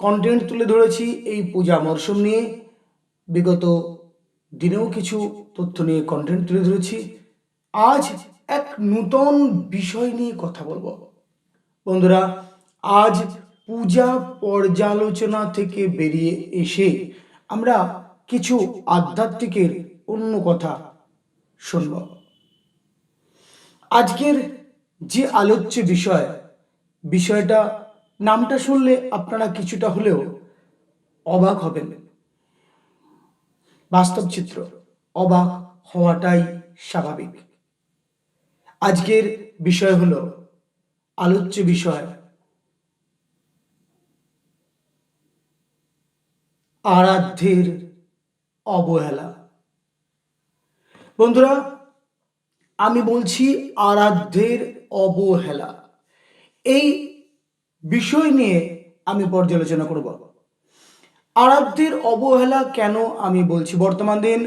Content তুলে ধরেছি এই পূজা মরশুম নিয়ে। বিগত দিনেও কিছু তথ্য নিয়ে কন্টেন্ট তুলে ধরেছি। আজ এক নূতন বিষয় নিয়ে কথা বলব। বন্ধুরা, আজ পূজা পর্যালোচনা থেকে বেরিয়ে এসে আমরা কিছু আধ্যাত্মিকের অন্য কথা শুনব। আজকের যে আলোচ্য বিষয়, বিষয়টা নামটা শুনলে আপনারা কিছুটা হলেও অবাক হবেন। বাস্তব চিত্র, অবাক হওয়াটাই স্বাভাবিক। আজকের বিষয় হল আলোচ্য বিষয়। আরাধ্যের অবহেলা। বন্ধুরা, আমি বলছি আরাধ্যের অবহেলা। এই বিষয় নিয়ে আমি পর্যালোচনা করব। আরাধ্যের অবহেলা কেন আমি বলছি বর্তমান দিন?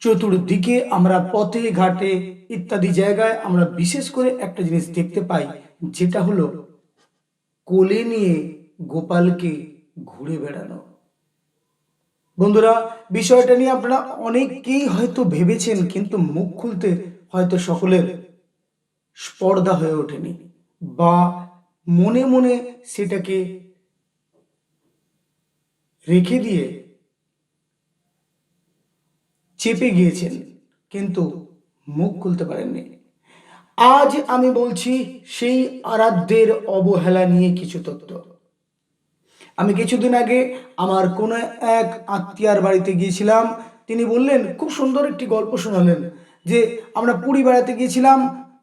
চতুর্দিকে আমরা পথে, ঘাটে ইত্যাদি জায়গায় আমরা বিশেষ করে একটা জিনিস দেখতে পাই, যেটা হলো কোলে নিয়ে গোপালকে ঘুরে বেড়ানো। বন্ধুরা, বিষয়টা নিয়ে আপনারা অনেকেই হয়তো ভেবেছেন, কিন্তু মুখ খুলতে হয়তো সকলের স্পর্ধা হয়ে ওঠেনি, বা মনে মনে সেটাকে রেখে দিয়ে চেপে গিয়েছেন, কিন্তু মুখ খুলতে পারেননি। আজ আমি বলছি সেই আরাধ্যের অবহেলা নিয়ে কিছু তথ্য। আমি কিছুদিন আগে আমার কোনো এক আত্মীয়ার বাড়িতে গিয়েছিলাম। তিনি বললেন, খুব সুন্দর একটি গল্প শোনালেন যে, আমরা পুরী বেড়াতে গিয়েছিলাম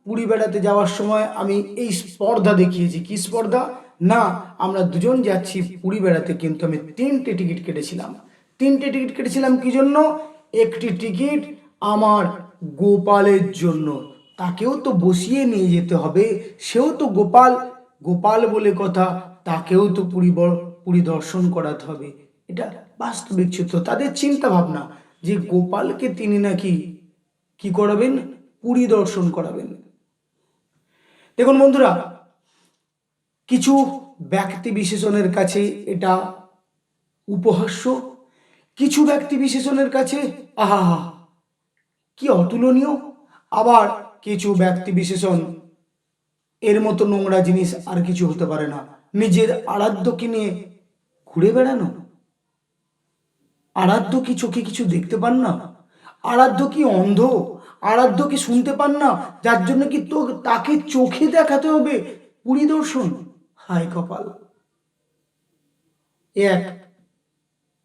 পুরী বেড়াতে যাওয়ার সময় আমি এই স্পর্ধা দেখিয়েছি। কি স্পর্ধা? না, আমরা দুজন যাচ্ছি পুরী বেড়াতে, কিন্তু আমি তিনটে টিকিট কেটেছিলাম। তিনটে টিকিট কেটেছিলাম কি জন্য? একটি টিকিট আমার গোপালের জন্য। তাকেও তো বসিয়ে নিয়ে যেতে হবে। সেও তো গোপাল। গোপাল বলে কথা, তাকেও তো পুরী পুরী দর্শন করাতে হবে। এটা বাস্তবিক চিত্র। তাদের চিন্তা ভাবনা যে গোপালকে তিনি নাকি কি করাবেন? পুরী দর্শন করাবেন। দেখুন বন্ধুরা, কিছু ব্যক্তি বিশেষণের কাছে এটা উপহাস্য, কিছু ব্যক্তি বিশেষণের কাছে, আহা, কি অতুলনীয়। আবার কিছু ব্যক্তি বিশেষণ, এর মতো নোংরা জিনিস আর কিছু হতে পারে না। নিজের আরাধ্যকে নিয়ে ঘুরে বেড়ানো। আরাধ্য কি চোখে কিছু দেখতে পান না? আরাধ্য কি অন্ধ? আরাধ্য কি শুনতে পান না? যার জন্য কি তো তাকে চোখে দেখাতে হবে? পরিদর্শন। হায় কপাল। এক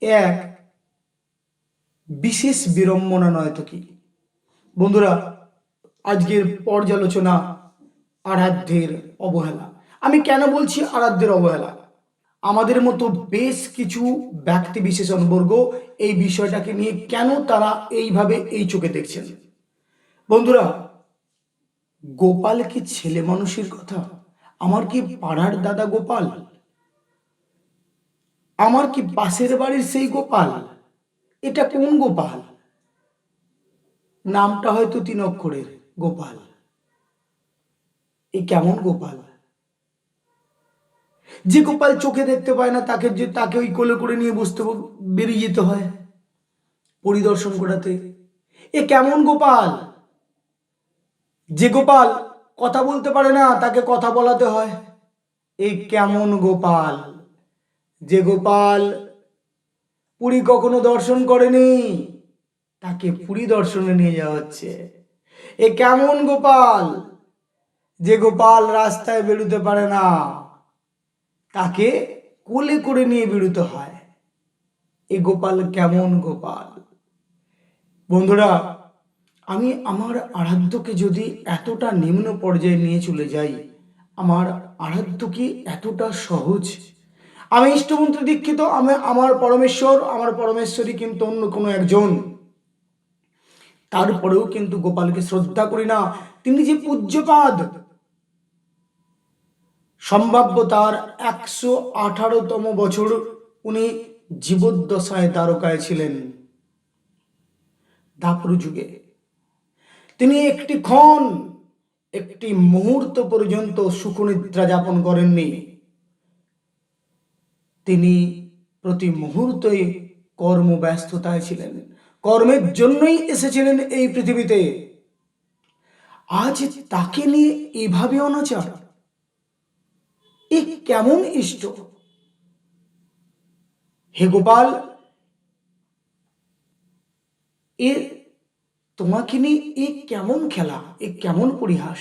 এক, বিশেষ বিড়ম্বনা নয় তো কি? বন্ধুরা, আজকের পর্যালোচনা আরাধ্যের অবহেলা। আমি কেন বলছি আরাধ্যের অবহেলা? আমাদের মতো বেশ কিছু ব্যক্তি বিশেষণ বর্গ এই বিষয়টাকে নিয়ে কেন তারা এইভাবে এই চোখে দেখছেন? বন্ধুরা, গোপাল কি ছেলে মানুষের কথা? আমার কি পাড়ার দাদা গোপাল? আমার কি পাশের বাড়ির সেই গোপাল? এটা কোন গোপাল? নামটা হয়তো তিন অক্ষরের, গোপাল। এই কেমন গোপাল? যে গোপাল চোখে দেখতে পায় না, তাকে যে তাকে ওই কোলে করে নিয়ে বসতে বেরিয়ে যেতে হয়। পরিদর্শন করাতে। এ কেমন গোপাল? যে গোপাল কথা বলতে পারে না, তাকে কথা বলাতে হয়। এই কেমন গোপাল? যে গোপাল পুরী কখনো দর্শন করেনি, তাকে পুরী দর্শনে নিয়ে যাওয়া হচ্ছে। এ কেমন গোপাল? যে গোপাল রাস্তায় বেরোতে পারে না, তাকে কোলে করে নিয়ে বেরোতে হয়। এ গোপাল কেমন গোপাল? বন্ধুরা আমি আমার আরাধ্যকে যদি এতটা নিম্ন পর্যায়ে নিয়ে চলে যাই, আমার আরাধ্য কি এতটা সহজ? আমি ইষ্টমন্ত্র দীক্ষিত, আমি আমার পরমেশ্বর, আমার পরমেশ্বরী কিন্তু অন্য কোনো একজন। তারপরেও কিন্তু গোপালকে শ্রদ্ধা করি না। তিনি যে পূজ্যপাদ, সম্ভাব্য তার একশো আঠারোতম বছর উনি জীবদ্দশায় দ্বারকায় ছিলেন। দাপর যুগে তিনি একটি ক্ষণ, একটি মুহূর্ত পর্যন্ত সুখনিদ্রা যাপন করেননি। তিনি প্রতি মুহূর্তেই কর্মব্যস্ততায় ছিলেন। কর্মের জন্যই এসেছিলেন এই পৃথিবীতে। আজ তাকে নিয়ে এভাবে অনাচার? এ কেমন ইষ্ট? হে গোপাল, এ তোমাকে নিয়ে এ কেমন খেলা, এ কেমন পরিহাস?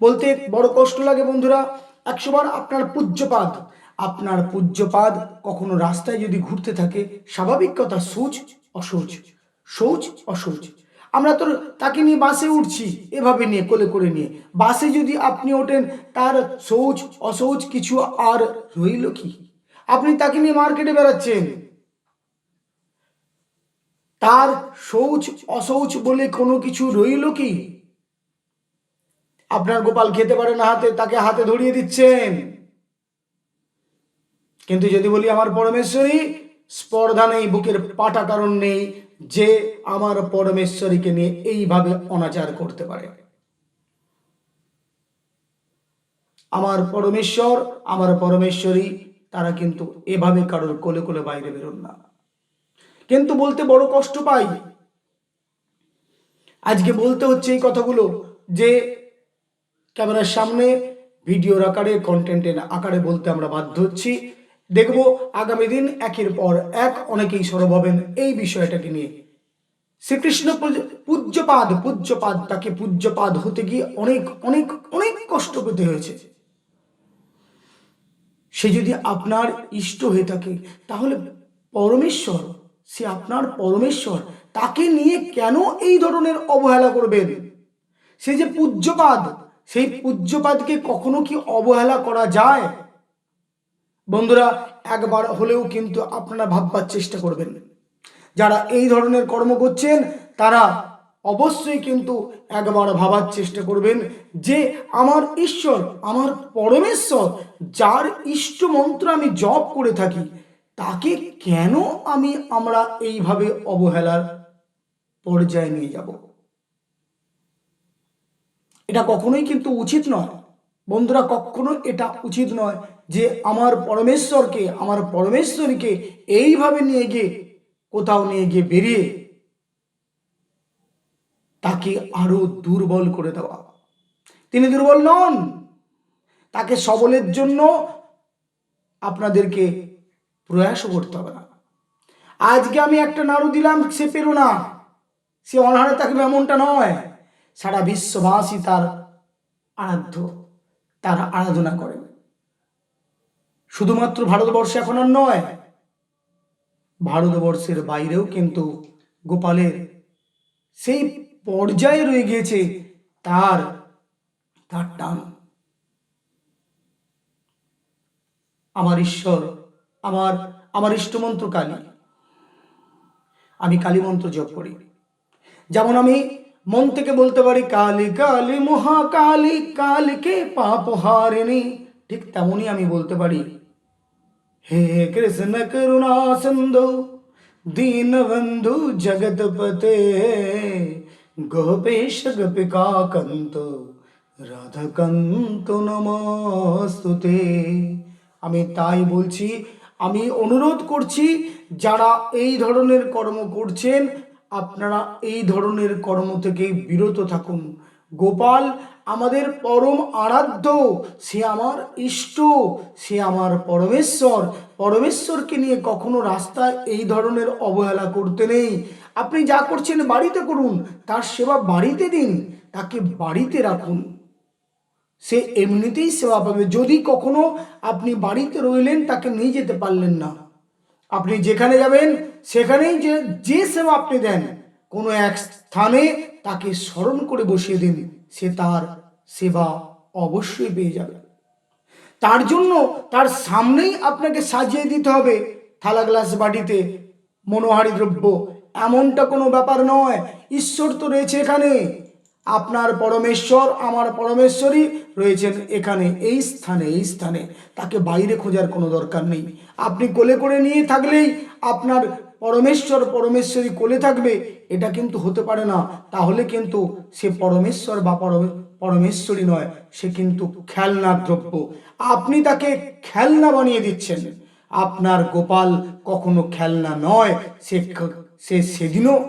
বলতে বড় কষ্ট লাগে বন্ধুরা, একশোবার আপনার পূজ্যপাদ। আপনার পূজ্যপাদ কখনো রাস্তায় যদি ঘুরতে থাকে, স্বাভাবিক কথা, সূচ অসৌচ, সৌচ অসৌচ। আমরা তো তাকে নিয়ে বাসে উঠছি, এভাবে নিয়ে, কোলে করে নিয়ে। বাসে যদি আপনি ওঠেন, তার সৌচ অশৌচ কিছু আর রইল কি? আপনি তাকে নিয়ে মার্কেটে বেড়াচ্ছেন। তার শৌচ, অশৌচ বলে কোনো কিছু রইল কি? আপনার গোপাল খেতে পারে না হাতে, তাকে হাতে ধরিয়ে দিচ্ছেন। কিন্তু যদি বলি আমার পরমেশ্বরী, স্পর্ধা নেই, বুকের পাটা কারণ নেই, যে আমার পরমেশ্বরীকে নিয়ে এইভাবে অনাচার করতে পারে। আমার পরমেশ্বর, আমার পরমেশ্বরী, তারা কিন্তু এভাবে কারোর কোলে কোলে বাইরে বেরোন না। কিন্তু বলতে বড় কষ্ট পাই। আজকে বলতে হচ্ছে এই কথাগুলো যে ক্যামেরার সামনে ভিডিওর আকারে কন্টেন্টের আকারে বলতে আমরা বাধ্য হচ্ছি। দেখব আগামী দিন একের পর এক অনেকেই সরব হবেন এই বিষয়টাকে নিয়ে। শ্রীকৃষ্ণ পূজ্যপাদ পূজ্যপাদ, তাকে পূজ্যপাদ হতে গিয়ে অনেক অনেক অনেক কষ্ট পেতে হয়েছে। সে যদি আপনার ইষ্ট হয়ে থাকে, তাহলে পরমেশ্বর সে আপনার পরমেশ্বর, তাকে নিয়ে কেন এই ধরনের অবহেলা করবেন? সে যে পূজ্যপাদ, সেই পূজ্যপাদকে কখনো কি অবহেলা করা যায়? বন্ধুরা, একবার হলেও কিন্তু আপনারা ভাববার চেষ্টা করবেন। যারা এই ধরনের কর্ম করছেন, তারা অবশ্যই কিন্তু একবার ভাবার চেষ্টা করবেন যে আমার ঈশ্বর, আমার পরমেশ্বর, যার ইষ্ট মন্ত্র আমি জপ করে থাকি তাকে কেন আমি আমরা এইভাবে অবহেলার পর্যায়ে নিয়ে যাব? এটা কখনোই কিন্তু উচিত নয়। বন্ধুরা কখনো এটা উচিত নয় যে আমার পরমেশ্বরকে, আমার পরমেশ্বরীকে এইভাবে নিয়ে গিয়ে, কোথাও নিয়ে গিয়ে বেরিয়ে তাকে আরও দুর্বল করে দেওয়া। তিনি দুর্বল নন। তাকে সবলের জন্য আপনাদেরকে প্রয়াসও করতে হবে না। আজকে আমি একটা নাড়ু দিলাম, সে পেরো না। সে অনাহারে থাকবে এমনটা নয়। সারা বিশ্ববাসী তার আরাধ্য, তার আরাধনা করে। শুধুমাত্র ভারতবর্ষে এখন আর নয়, ভারতবর্ষের বাইরেও কিন্তু গোপালের সেই পর্যায়ে রয়ে গিয়েছে তার তার টান। আমার ঈশ্বর আমার আমার ইষ্টমন্ত্র কালী। আমি কালী মন্ত্র জপ করি। যেমন আমি মন থেকে বলতে পারি, কালী কালী, মহাকালী, কালীকে পাপ হারিণী, ঠিক তেমনই আমি বলতে পারি, হে কৃষ্ণ করুণা সিন্ধু দীন বন্ধু জগৎপতে, গোপেশ গোপিকা কন্ত রাধাকান্ত নমস্তুতে। আমি তাই বলছি আমি অনুরোধ করছি, যারা এই ধরনের কর্ম করছেন, আপনারা এই ধরনের কর্ম থেকে বিরত থাকুন। গোপাল, আমাদের পরম আরাধ্য, সে আমার ইষ্ট, সে আমার পরমেশ্বর। পরমেশ্বরকে নিয়ে কখনো রাস্তায় এই ধরনের অবহেলা করতে নেই। আপনি যা করছেন বাড়িতে করুন, তার সেবা বাড়িতে দিন, তাকে বাড়িতে রাখুন। সে এমনিতেই সেবা পাবে। যদি কখনো আপনি বাড়িতে রইলেন, তাকে নিয়ে যেতে পারলেন না। আপনি যেখানে যাবেন, সেখানেই যে যে সেবা আপনি দেন, কোনো এক স্থানে তাকে স্মরণ করে বসিয়ে দিন, সে তার সেবা অবশ্যই পেয়ে যাবে। তার জন্য তার সামনেই আপনাকে সাজিয়ে দিতে হবে থালা গ্লাস বাটিতে মনোহারি দ্রব্য। এমনটা কোনো ব্যাপার নয়, ঈশ্বর তো রয়েছে এখানে। আপনার পরমেশ্বর, আমার পরমেশ্বরই রয়েছেন এখানে, এই স্থানে এই স্থানে। তাকে বাইরে খোঁজার কোনো দরকার নেই। আপনি কোলে করে নিয়ে থাকলেই আপনার পরমেশ্বর, পরমেশ্বরী কোলে থাকবে, এটা কিন্তু হতে পারে না। তাহলে কিন্তু সে পরমেশ্বর বা পরমে- পরমেশ্বরী নয়, সে কিন্তু খেলনার দ্রব্য। আপনি তাকে খেলনা বানিয়ে দিচ্ছেন। আপনার গোপাল কখনো খেলনা নয়। সে সে সেদিনও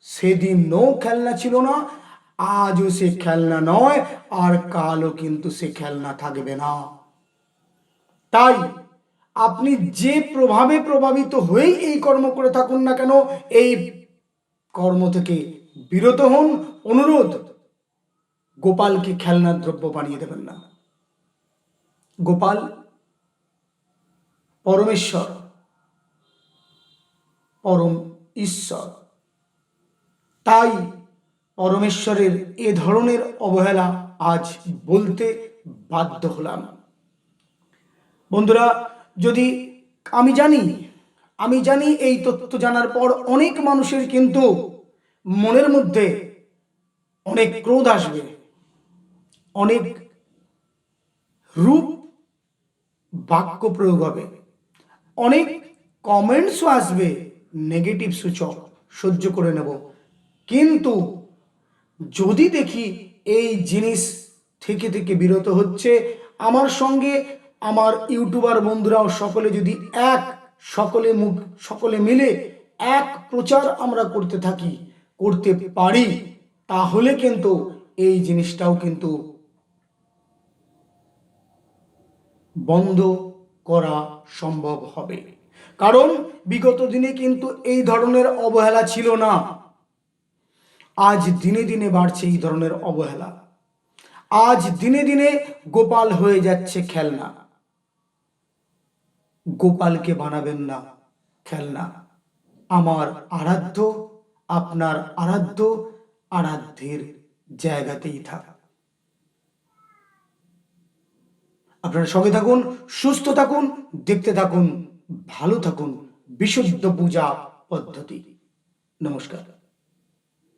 সেদিনও খেলনা ছিল না। আজও সে খেলনা নয়, আর কালও কিন্তু সে খেলনা থাকবে না। তাই আপনি যে প্রভাবে প্রভাবিত হয়েই এই কর্ম করে থাকুন না কেন, এই কর্ম থেকে বিরত হন। অনুরোধ, গোপালকে খেলনার দ্রব্য বানিয়ে দেবেন না। গোপাল, পরমেশ্বর, পরম ঈশ্বর। তাই পরমেশ্বরের এ ধরনের অবহেলা আজ বলতে বাধ্য হলাম। বন্ধুরা, যদি আমি জানি আমি জানি এই তথ্য জানার পর অনেক মানুষের কিন্তু মনের মধ্যে অনেক ক্রোধ আসবে, অনেক রূপ বাক্য প্রয়োগ হবে, অনেক কমেন্টসও আসবে নেগেটিভ সূচক সহ্য করে নেব। কিন্তু যদি দেখি এই জিনিস থেকে থেকে বিরত হচ্ছে, আমার সঙ্গে আমার ইউটিউবার বন্ধুরাও সকলে যদি এক, সকলে মুখ, সকলে মিলে এক প্রচার আমরা করতে থাকি, করতে পারি, তাহলে কিন্তু এই জিনিসটাও কিন্তু বন্ধ করা সম্ভব হবে। কারণ বিগত দিনে কিন্তু এই ধরনের অবহেলা ছিল না। আজ দিনে দিনে বাড়ছে এই ধরনের অবহেলা। আজ দিনে দিনে গোপাল হয়ে যাচ্ছে খেলনা। গোপালকে বানাবেন না খেলনা। আমার আরাধ্য, আপনার আরাধ্য আরাধ্যের জায়গাতেই থাক। আপনারা সঙ্গে থাকুন, সুস্থ থাকুন, দেখতে থাকুন, ভালো থাকুন, বিশুদ্ধ পূজা পদ্ধতি। নমস্কার।